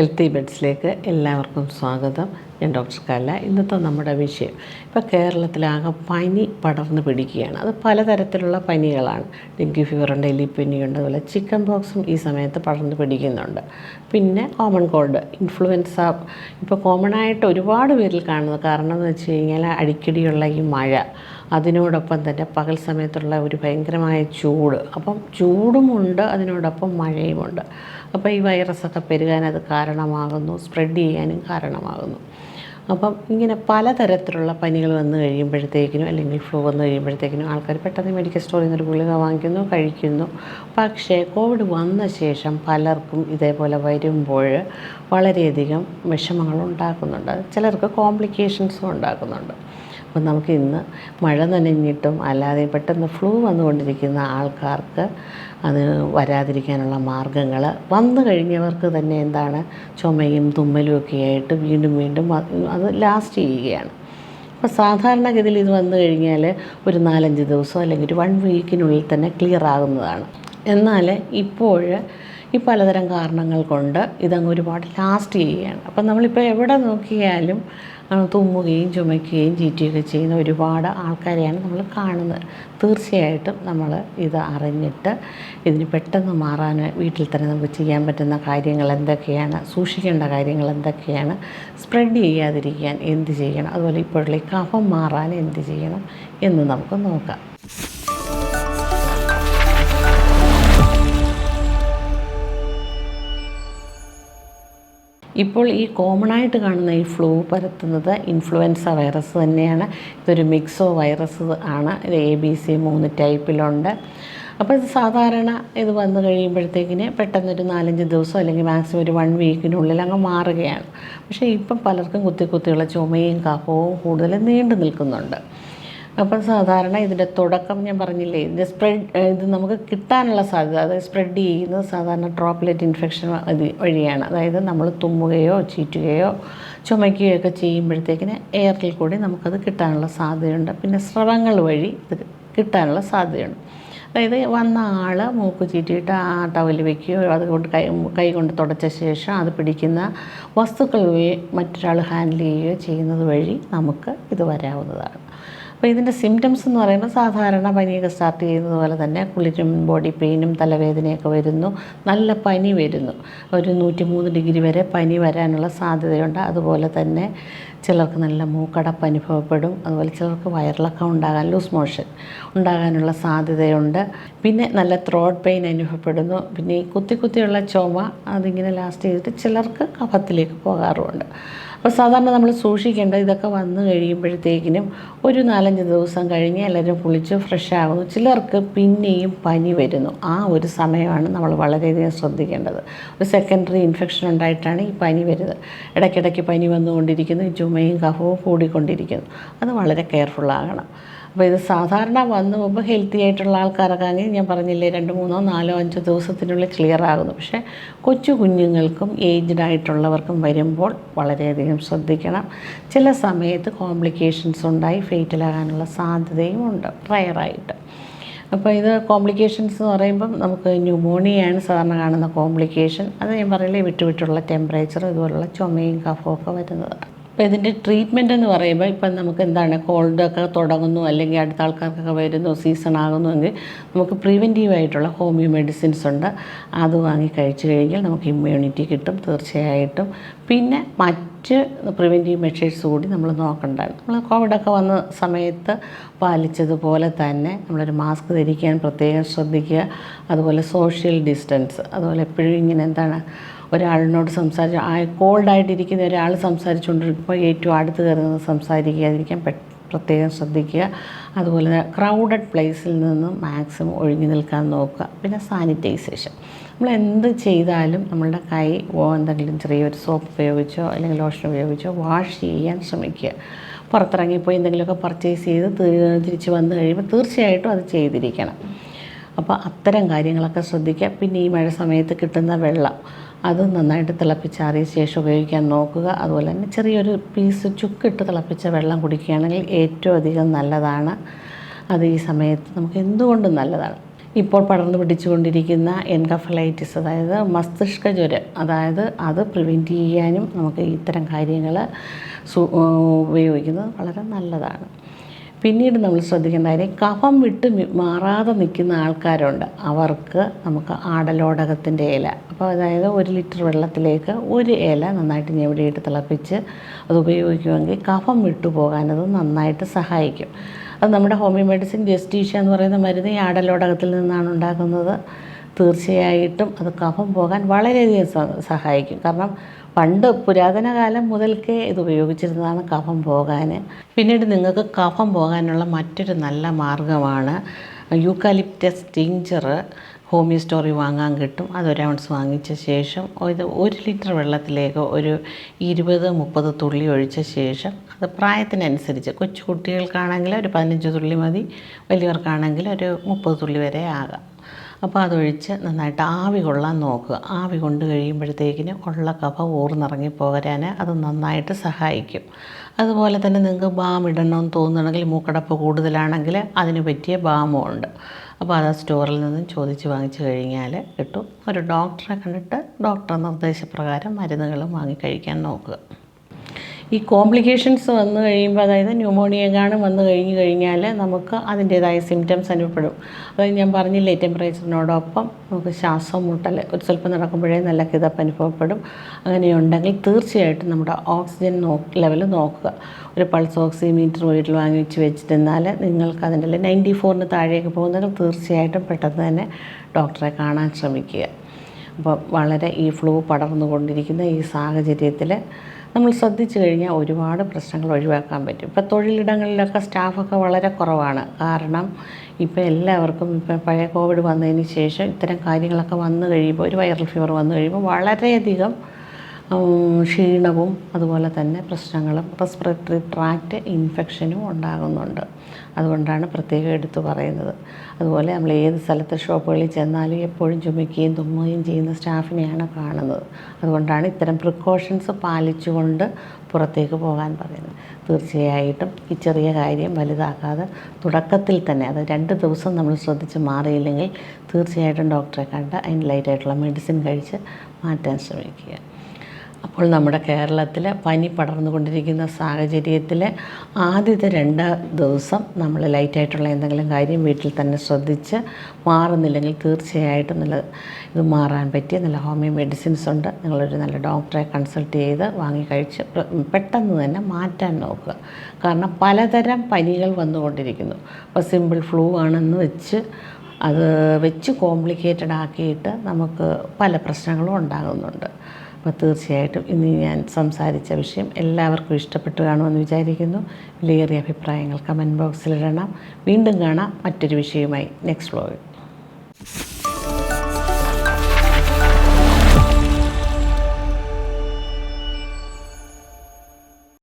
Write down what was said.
Healthy ബെഡ്സിലേക്ക് എല്ലാവർക്കും സ്വാഗതം. ഞാൻ ഡോക്ടർ കല്ല ഇന്നത്തെ നമ്മുടെ വിഷയം. ഇപ്പോൾ കേരളത്തിലാകെ പനി പടർന്നു പിടിക്കുകയാണ്. അത് പലതരത്തിലുള്ള പനികളാണ്. ഡെങ്കി ഫീവറുണ്ട് എലിപ്പനിയുണ്ട് അതുപോലെ ചിക്കൻ ബോക്സും ഈ സമയത്ത് പടർന്നു പിടിക്കുന്നുണ്ട്. പിന്നെ കോമൺ കോൾഡ് ഇൻഫ്ലുവൻസ ഇപ്പോൾ കോമൺ ആയിട്ട് ഒരുപാട് പേരിൽ കാണുന്നത്. കാരണം എന്ന് വെച്ച് കഴിഞ്ഞാൽ അടിക്കടിയുള്ള ഈ മഴ. അതിനോടൊപ്പം തന്നെ പകൽ സമയത്തുള്ള ഒരു ഭയങ്കരമായ ചൂട്. അപ്പം ചൂടുമുണ്ട് അതിനോടൊപ്പം മഴയുമുണ്ട്. അപ്പോൾ ഈ വൈറസൊക്കെ പെരുകാൻ അത് കാരണമാകുന്നു സ്പ്രെഡ് ചെയ്യാനും കാരണമാകുന്നു. അപ്പം ഇങ്ങനെ പലതരത്തിലുള്ള പനികൾ വന്നു കഴിയുമ്പോഴത്തേക്കിനും അല്ലെങ്കിൽ ഫ്ലൂ വന്നു കഴിയുമ്പോഴത്തേക്കിനും ആൾക്കാർ പെട്ടെന്ന് മെഡിക്കൽ സ്റ്റോറിൽ നിന്ന് ഒരു ഗുളിക വാങ്ങിക്കുന്നു കഴിക്കുന്നു. പക്ഷേ കോവിഡ് വന്ന ശേഷം പലർക്കും ഇതേപോലെ വരുമ്പോൾ വളരെയധികം വിഷമങ്ങൾ ഉണ്ടാക്കുന്നുണ്ട്. ചിലർക്ക് കോംപ്ലിക്കേഷൻസും ഉണ്ടാക്കുന്നുണ്ട്. അപ്പം നമുക്ക് ഇന്ന് മഴ നനഞ്ഞിട്ടും അല്ലാതെ പെട്ടെന്ന് ഫ്ലൂ വന്നുകൊണ്ടിരിക്കുന്ന ആൾക്കാർക്ക് അത് വരാതിരിക്കാനുള്ള മാർഗങ്ങൾ വന്നു കഴിഞ്ഞവർക്ക് തന്നെ എന്താണ് ചുമയും തുമ്മലും ഒക്കെ ആയിട്ട് വീണ്ടും വീണ്ടും അത് ലാസ്റ്റ് ചെയ്യുകയാണ്. അപ്പോൾ സാധാരണഗതിയിൽ ഇത് വന്നു കഴിഞ്ഞാൽ ഒരു നാലഞ്ച് ദിവസം അല്ലെങ്കിൽ ഒരു വൺ വീക്കിനുള്ളിൽ തന്നെ ക്ലിയർ ആകുന്നതാണ്. എന്നാൽ ഇപ്പോൾ ഈ പലതരം കാരണങ്ങൾ കൊണ്ട് ഇതങ്ങ് ഒരുപാട് ലാസ്റ്റ് ചെയ്യുകയാണ്. അപ്പം നമ്മളിപ്പോൾ എവിടെ നോക്കിയാലും തുമ്മുകയും ചുമയ്ക്കുകയും ചീറ്റുകയൊക്കെ ചെയ്യുന്ന ഒരുപാട് ആൾക്കാരെയാണ് നമ്മൾ കാണുന്നത്. തീർച്ചയായിട്ടും നമ്മൾ ഇത് അറിഞ്ഞിട്ട് ഇതിന് പെട്ടെന്ന് മാറാൻ വീട്ടിൽ തന്നെ നമുക്ക് ചെയ്യാൻ പറ്റുന്ന കാര്യങ്ങൾ എന്തൊക്കെയാണ് സൂക്ഷിക്കേണ്ട കാര്യങ്ങൾ എന്തൊക്കെയാണ് സ്പ്രെഡ് ചെയ്യാതിരിക്കാൻ എന്ത് ചെയ്യണം അതുപോലെ ഇപ്പോഴുള്ള കഫം മാറാൻ എന്ത് ചെയ്യണം എന്ന് നമുക്ക് നോക്കാം. ഇപ്പോൾ ഈ കോമൺ ആയിട്ട് കാണുന്ന ഈ ഫ്ലൂ പരത്തുന്നത് ഇൻഫ്ലുവൻസ വൈറസ് തന്നെയാണ്. ഇതൊരു മിക്സോ വൈറസ് ആണ്. ഇത് എ ബി സി മൂന്ന് ടൈപ്പിലുണ്ട് അപ്പോൾ ഇത് സാധാരണ ഇത് വന്നു കഴിയുമ്പോഴത്തേക്കിന് പെട്ടെന്നൊരു നാലഞ്ച് ദിവസം അല്ലെങ്കിൽ മാക്സിമം ഒരു വൺ വീക്കിനുള്ളിൽ അങ്ങ് മാറുകയാണ്. പക്ഷേ ഇപ്പം പലർക്കും കുത്തി കുത്തിയുള്ള ചുമയും കഫവും കൂടുതൽ നീണ്ടു നിൽക്കുന്നുണ്ട്. അപ്പം സാധാരണ ഇതിന്റെ തുടക്കം ഞാൻ പറഞ്ഞില്ലേ ഇത് സ്പ്രെഡ് ഇത് നമുക്ക് കിട്ടാനുള്ള സാധ്യത അതായത് സ്പ്രെഡ് ചെയ്യുന്നത് സാധാരണ ഡ്രോപ്ലെറ്റ് ഇൻഫെക്ഷൻ അത് വഴിയാണ്. അതായത് നമ്മൾ തുമ്മുകയോ ചീറ്റുകയോ ചുമയ്ക്കുകയോ ഒക്കെ ചെയ്യുമ്പോഴത്തേക്കിന് എയറിൽ കൂടി നമുക്കത് കിട്ടാനുള്ള സാധ്യതയുണ്ട്. പിന്നെ സ്രവങ്ങൾ വഴി ഇത് കിട്ടാനുള്ള സാധ്യതയുണ്ട്. അതായത് വന്ന ആൾ മൂക്ക് ചീറ്റിയിട്ട് ആ ടവൽ വെക്കുകയോ അതുകൊണ്ട് കൈ കൈ കൊണ്ട് തുടച്ച ശേഷം അത് പിടിക്കുന്ന വസ്തുക്കൾ മറ്റൊരാൾ ഹാൻഡിൽ ചെയ്യുകയോ ചെയ്യുന്നത് വഴി നമുക്ക് ഇത് വരാവുന്നതാണ്. അപ്പോൾ ഇതിന്റെ സിംറ്റംസ് എന്ന് പറയുന്നത് സാധാരണ പനിയൊക്കെ സ്റ്റാർട്ട് ചെയ്യുന്നത് പോലെ തന്നെ കുളിരും ബോഡി പെയിനും തലവേദനയൊക്കെ വരുന്നു. നല്ല പനി വരുന്നു. ഒരു നൂറ്റി മൂന്ന് ഡിഗ്രി വരെ പനി വരാനുള്ള സാധ്യതയുണ്ട്. അതുപോലെ തന്നെ ചിലർക്ക് നല്ല മൂക്കടപ്പ് അനുഭവപ്പെടും. അതുപോലെ ചിലർക്ക് വയറിളക്കം ഉണ്ടാകാൻ ലൂസ് മോഷൻ ഉണ്ടാകാനുള്ള സാധ്യതയുണ്ട്. പിന്നെ നല്ല ത്രോട്ട് പെയിൻ അനുഭവപ്പെടുന്നു. പിന്നെ ഈ കുത്തി കുത്തിയുള്ള ചുമ അതിങ്ങനെ ലാസ്റ്റ് ചെയ്തിട്ട് ചിലർക്ക് കഫത്തിലേക്ക് പോകാറുമുണ്ട്. അപ്പോൾ സാധാരണ നമ്മൾ സൂക്ഷിക്കേണ്ടത് ഇതൊക്കെ വന്നു കഴിയുമ്പോഴത്തേക്കിനും ഒരു നാലഞ്ച് ദിവസം കഴിഞ്ഞ് എല്ലാവരും കുളിച്ച് ഫ്രഷ് ആകുന്നു. ചിലർക്ക് പിന്നെയും പനി വരുന്നു. ആ ഒരു സമയമാണ് നമ്മൾ വളരെയധികം ശ്രദ്ധിക്കേണ്ടത്. ഒരു സെക്കൻഡറി ഇൻഫെക്ഷൻ ഉണ്ടായിട്ടാണ് ഈ പനി വരുന്നത്. ഇടയ്ക്കിടയ്ക്ക് പനി വന്നുകൊണ്ടിരിക്കുന്നു. ചുമയും കഫവും കൂടിക്കൊണ്ടിരിക്കുന്നു. അത് വളരെ കെയർഫുള്ളാകണം അപ്പോൾ ഇത് സാധാരണ വന്നു പോകുമ്പോൾ ഹെൽത്തി ആയിട്ടുള്ള ആൾക്കാർക്കാണെങ്കിൽ ഞാൻ പറഞ്ഞില്ലേ രണ്ട് മൂന്നോ നാലോ അഞ്ചോ ദിവസത്തിനുള്ളിൽ ക്ലിയർ ആകുന്നു. പക്ഷേ കൊച്ചു കുഞ്ഞുങ്ങൾക്കും ഏജ്ഡ് ആയിട്ടുള്ളവർക്കും വരുമ്പോൾ വളരെയധികം ശ്രദ്ധിക്കണം. ചില സമയത്ത് കോംപ്ലിക്കേഷൻസ് ഉണ്ടായി ഫെയ്റ്റിലാകാനുള്ള സാധ്യതയും ഉണ്ട്. റയറായിട്ട് അപ്പോൾ ഇത് കോംപ്ലിക്കേഷൻസ് എന്ന് പറയുമ്പം നമുക്ക് ന്യൂമോണിയയാണ് സാധാരണ കാണുന്ന കോംപ്ലിക്കേഷൻ അത് ഞാൻ പറയില്ലേ വിട്ടുവിട്ടുള്ള ടെമ്പറേച്ചർ ഇതുപോലുള്ള ചുമയും കഫവും ഒക്കെ വരുന്നത്. അപ്പോൾ ഇതിന്റെ ട്രീറ്റ്മെന്റ് എന്ന് പറയുമ്പോൾ ഇപ്പം നമുക്ക് എന്താണ് കോൾഡൊക്കെ തുടങ്ങുന്നു അല്ലെങ്കിൽ അടുത്ത ആൾക്കാർക്കൊക്കെ വരുന്നു സീസൺ ആകുന്നുവെങ്കിൽ നമുക്ക് പ്രിവെന്റീവ് ആയിട്ടുള്ള ഹോമിയോ മെഡിസിൻസ് ഉണ്ട്. അത് വാങ്ങി കഴിച്ചു കഴിഞ്ഞാൽ നമുക്ക് ഇമ്മ്യൂണിറ്റി കിട്ടും തീർച്ചയായിട്ടും. പിന്നെ മറ്റ് പ്രിവെന്റീവ് മെഷേഴ്സ് കൂടി നമ്മൾ നോക്കേണ്ടതാണ് നമ്മൾ കോവിഡൊക്കെ വന്ന സമയത്ത് പാലിച്ചതുപോലെ തന്നെ നമ്മളൊരു മാസ്ക് ധരിക്കാൻ പ്രത്യേകം ശ്രദ്ധിക്കുക അതുപോലെ സോഷ്യൽ ഡിസ്റ്റൻസ് അതുപോലെ എപ്പോഴും ഇങ്ങനെ എന്താണ് ഒരാളിനോട് സംസാരിച്ച് ആ കോൾഡായിട്ടിരിക്കുന്ന ഒരാൾ സംസാരിച്ചുകൊണ്ടിരിക്കുമ്പോൾ ഏറ്റവും അടുത്ത് കയറുന്നത് സംസാരിക്കാതിരിക്കാൻ പ്രത്യേകം ശ്രദ്ധിക്കുക. അതുപോലെ ക്രൗഡഡ് പ്ലേസിൽ നിന്നും മാക്സിമം ഒഴിഞ്ഞു നിൽക്കാൻ നോക്കുക. പിന്നെ സാനിറ്റൈസേഷൻ നമ്മൾ എന്ത് ചെയ്താലും നമ്മളുടെ കൈ എന്തെങ്കിലും ചെറിയൊരു സോപ്പ് ഉപയോഗിച്ചോ അല്ലെങ്കിൽ ലോഷൻ ഉപയോഗിച്ചോ വാഷ് ചെയ്യാൻ ശ്രമിക്കുക. പുറത്തിറങ്ങിപ്പോയി എന്തെങ്കിലുമൊക്കെ പർച്ചേസ് ചെയ്ത് തിരിച്ച് വന്നു കഴിയുമ്പോൾ തീർച്ചയായിട്ടും അത് ചെയ്തിരിക്കണം. അപ്പോൾ അത്തരം കാര്യങ്ങളൊക്കെ ശ്രദ്ധിക്കുക. പിന്നെ ഈ മഴ സമയത്ത് കിട്ടുന്ന വെള്ളം. അത് നന്നായിട്ട് തിളപ്പിച്ചാറിയ ശേഷം ഉപയോഗിക്കാൻ നോക്കുക. അതുപോലെ തന്നെ ചെറിയൊരു പീസ് ചുക്കിട്ട് തിളപ്പിച്ച വെള്ളം കുടിക്കുകയാണെങ്കിൽ ഏറ്റവും അധികം നല്ലതാണ്. അത് ഈ സമയത്ത് നമുക്ക് എന്തുകൊണ്ടും നല്ലതാണ്. ഇപ്പോൾ പടർന്നു പിടിച്ചുകൊണ്ടിരിക്കുന്ന എൻകഫലൈറ്റിസ് അതായത് മസ്തിഷ്ക ജ്വരം അതായത് അത് പ്രിവെന്റ് ചെയ്യാനും നമുക്ക് ഇത്തരം കാര്യങ്ങൾ ഉപയോഗിക്കുന്നത് വളരെ നല്ലതാണ്. പിന്നീട് നമ്മൾ ശ്രദ്ധിക്കേണ്ട കാര്യം കഫം വിട്ട് മാറാതെ നിൽക്കുന്ന ആൾക്കാരുണ്ട്. അവർക്ക് നമുക്ക് ആടലോടകത്തിന്റെ ഇല. അപ്പോൾ അതായത് ഒരു ലിറ്റർ വെള്ളത്തിലേക്ക് ഒരു ഇല നന്നായിട്ട് ഞെവിടിയിട്ട് തിളപ്പിച്ച് അത് ഉപയോഗിക്കുമെങ്കിൽ കഫം വിട്ടു പോകാനത് നന്നായിട്ട് സഹായിക്കും. അത് നമ്മുടെ ഹോമിയോ മെഡിസിൻ ജസ്റ്റീഷ്യ എന്ന് പറയുന്ന മരുന്ന് ഈ ആടലോടകത്തിൽ നിന്നാണ് ഉണ്ടാക്കുന്നത്. തീർച്ചയായിട്ടും അത് കഫം പോകാൻ വളരെയധികം സഹായിക്കും. കാരണം പണ്ട് പുരാതന കാലം മുതൽക്കേ ഇത് ഉപയോഗിച്ചിരുന്നതാണ് കഫം പോകാൻ പിന്നീട് നിങ്ങൾക്ക് കഫം പോകാനുള്ള മറ്റൊരു നല്ല മാർഗമാണ് യൂക്കാലിപ്റ്റസ് ടിഞ്ചർ ഹോമിയോ സ്റ്റോറി വാങ്ങാൻ കിട്ടും. അത് ഔൺസ് വാങ്ങിച്ച ശേഷം ഇത് ഒരു ലിറ്റർ വെള്ളത്തിലേക്ക് ഒരു ഇരുപത് മുപ്പത് തുള്ളി ഒഴിച്ച ശേഷം അത് പ്രായത്തിനനുസരിച്ച് കൊച്ചു കുട്ടികൾക്കാണെങ്കിൽ ഒരു പതിനഞ്ച് തുള്ളി മതി വലിയവർക്കാണെങ്കിൽ ഒരു മുപ്പത് തുള്ളി വരെ ആകാം. അപ്പോൾ അതൊഴിച്ച് നന്നായിട്ട് ആവി കൊള്ളാൻ നോക്കുക. ആവി കൊണ്ട് കഴിയുമ്പോഴത്തേക്കിന് ഉള്ള കഫ ഊർന്നിറങ്ങി പോരാൻ അത് നന്നായിട്ട് സഹായിക്കും. അതുപോലെ തന്നെ നിങ്ങൾക്ക് ബാം ഇടണമെന്ന് തോന്നുന്നുണ്ടെങ്കിൽ മൂക്കടപ്പ് കൂടുതലാണെങ്കിൽ അതിന് പറ്റിയ ബാമും ഉണ്ട്. അപ്പോൾ അത് സ്റ്റോറിൽ നിന്നും ചോദിച്ച് വാങ്ങിച്ചു കഴിഞ്ഞാൽ കിട്ടും. ഒരു ഡോക്ടറെ കണ്ടിട്ട് ഡോക്ടർ നിർദ്ദേശപ്രകാരം മരുന്നുകൾ വാങ്ങിക്കഴിക്കാൻ നോക്കുക. ഈ കോംപ്ലിക്കേഷൻസ് വന്നു കഴിയുമ്പോൾ അതായത് ന്യൂമോണിയ കാണും വന്നു കഴിഞ്ഞ് കഴിഞ്ഞാൽ നമുക്ക് അതിന്റേതായ സിംറ്റംസ് അനുഭവപ്പെടും. അതായത് ഞാൻ പറഞ്ഞില്ലേ ടെമ്പറേച്ചറിനോടൊപ്പം നമുക്ക് ശ്വാസം മുട്ടൽ ഒരു സ്വല്പം നടക്കുമ്പോഴേ നല്ല കിതപ്പ് അനുഭവപ്പെടും. അങ്ങനെയുണ്ടെങ്കിൽ തീർച്ചയായിട്ടും നമ്മുടെ ഓക്സിജൻ നോ ലെവൽ നോക്കുക. ഒരു പൾസ് ഓക്സിമീറ്റർ വീട്ടിൽ വാങ്ങി വെച്ച് വെച്ചിരുന്നാൽ നിങ്ങൾക്ക് അതിന്റെ നയന്റി ഫോറിന് താഴേക്ക് പോകുന്നെങ്കിൽ തീർച്ചയായിട്ടും പെട്ടെന്ന് തന്നെ ഡോക്ടറെ കാണാൻ ശ്രമിക്കുക. അപ്പോൾ വളരെ ഈ ഫ്ലൂ പടർന്നുകൊണ്ടിരിക്കുന്ന ഈ സാഹചര്യത്തിൽ നമ്മൾ ശ്രദ്ധിച്ചു കഴിഞ്ഞാൽ ഒരുപാട് പ്രശ്നങ്ങൾ ഒഴിവാക്കാൻ പറ്റും. ഇപ്പോൾ തൊഴിലിടങ്ങളിലൊക്കെ സ്റ്റാഫൊക്കെ വളരെ കുറവാണ്. കാരണം ഇപ്പോൾ എല്ലാവർക്കും ഇപ്പോൾ പഴയ കോവിഡ് വന്നതിന് ശേഷം ഇത്തരം കാര്യങ്ങളൊക്കെ വന്നു കഴിയുമ്പോൾ ഒരു വൈറൽ ഫീവർ വന്നു കഴിയുമ്പോൾ വളരെയധികം ക്ഷീണവും അതുപോലെ തന്നെ പ്രശ്നങ്ങളും റെസ്പിറേറ്ററി ട്രാക്റ്റ് ഇൻഫെക്ഷനും ഉണ്ടാകുന്നുണ്ട്. അതുകൊണ്ടാണ് പ്രത്യേകം എടുത്തു പറയുന്നത്. അതുപോലെ നമ്മൾ ഏത് സ്ഥലത്ത് ഷോപ്പുകളിൽ ചെന്നാലും എപ്പോഴും ചുമയ്ക്കുകയും തുമ്മുകയും ചെയ്യുന്ന സ്റ്റാഫിനെയാണ് കാണുന്നത്. അതുകൊണ്ടാണ് ഇത്തരം പ്രിക്കോഷൻസ് പാലിച്ചുകൊണ്ട് പുറത്തേക്ക് പോകാൻ പറയുന്നത്. തീർച്ചയായിട്ടും ഈ ചെറിയ കാര്യം വലുതാക്കാതെ തുടക്കത്തിൽ തന്നെ അത് രണ്ട് ദിവസം നമ്മൾ ശ്രദ്ധിച്ച് മാറിയില്ലെങ്കിൽ തീർച്ചയായിട്ടും ഡോക്ടറെ കണ്ട് അതിന് ലൈറ്റായിട്ടുള്ള മെഡിസിൻ കഴിച്ച് മാറ്റാൻ ശ്രമിക്കുക. അപ്പോൾ നമ്മുടെ കേരളത്തിൽ പനി പടർന്നുകൊണ്ടിരിക്കുന്ന സാഹചര്യത്തിൽ ആദ്യത്തെ രണ്ട് ദിവസം നമ്മൾ ലൈറ്റായിട്ടുള്ള എന്തെങ്കിലും കാര്യം വീട്ടിൽ തന്നെ ശ്രദ്ധിച്ച് മാറുന്നില്ലെങ്കിൽ തീർച്ചയായിട്ടും നല്ല ഇത് മാറാൻ പറ്റിയ നല്ല ഹോമിയോ മെഡിസിൻസ് ഉണ്ട്. നിങ്ങളൊരു നല്ല ഡോക്ടറെ കൺസൾട്ട് ചെയ്ത് വാങ്ങി കഴിച്ച് പെട്ടെന്ന് തന്നെ മാറ്റാൻ നോക്കുക. കാരണം പലതരം പനികൾ വന്നുകൊണ്ടിരിക്കുന്നു. അപ്പോൾ സിമ്പിൾ ഫ്ലൂ ആണെന്ന് വെച്ച് അത് വെച്ച് കോംപ്ലിക്കേറ്റഡ് ആക്കിയിട്ട് നമുക്ക് പല പ്രശ്നങ്ങളും ഉണ്ടാകുന്നുണ്ട്. അപ്പോൾ തീർച്ചയായിട്ടും ഇന്ന് ഞാൻ സംസാരിച്ച വിഷയം എല്ലാവർക്കും ഇഷ്ടപ്പെട്ടു കാണുമെന്ന് വിചാരിക്കുന്നു. വിലയേറിയ അഭിപ്രായങ്ങൾ കമന്റ് ബോക്സിലിടണം വീണ്ടും കാണാം മറ്റൊരു വിഷയവുമായി. നെക്സ്റ്റ് വ്ലോഗിൽ